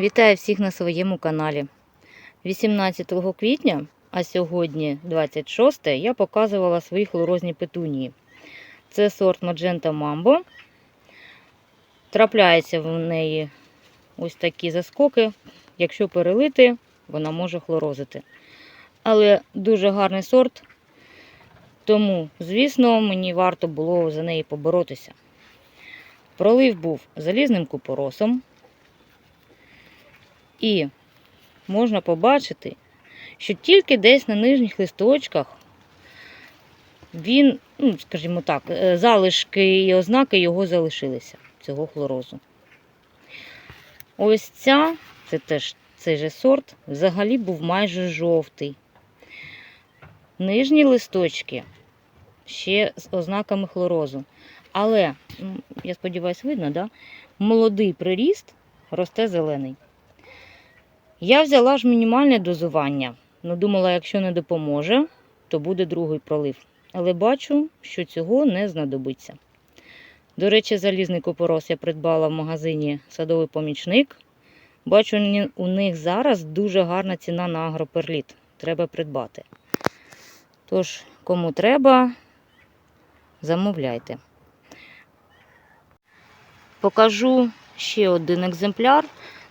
Вітаю всіх на своєму каналі. 18 квітня, а сьогодні 26, я показувала свої хлорозні петунії. Це сорт Magenta Mambo. Трапляються в неї ось такі заскоки. Якщо перелити, вона може хлорозити. Але дуже гарний сорт, тому, звісно, мені варто було за неї поборотися. Пролив був залізним купоросом. І можна побачити, що тільки десь на нижніх листочках він, ну, скажімо так, е, залишки і ознаки його залишилися, цього хлорозу. Ось ця, це теж цей же сорт, взагалі був майже жовтий. Нижні листочки ще з ознаками хлорозу. Але, я сподіваюся, видно, да? молодий приріст росте зелений. Я взяла ж мінімальне дозування. Ну, думала, якщо не допоможе, то буде другий пролив. Але бачу, що цього не знадобиться. До речі, залізний купорос я придбала в магазині садовий помічник. Бачу, у них зараз дуже гарна ціна на агроперліт. Треба придбати. Тож, кому треба, замовляйте. Покажу ще один екземпляр.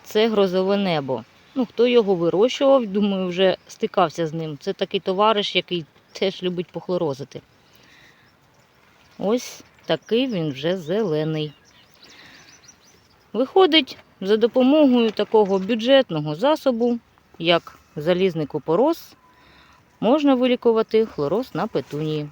Це грозове небо. Ну, хто його вирощував, думаю, вже стикався з ним. Це такий товариш, який теж любить похлорозити. Ось такий він вже зелений. Виходить, за допомогою такого бюджетного засобу, як залізний купорос, можна вилікувати хлороз на петунії.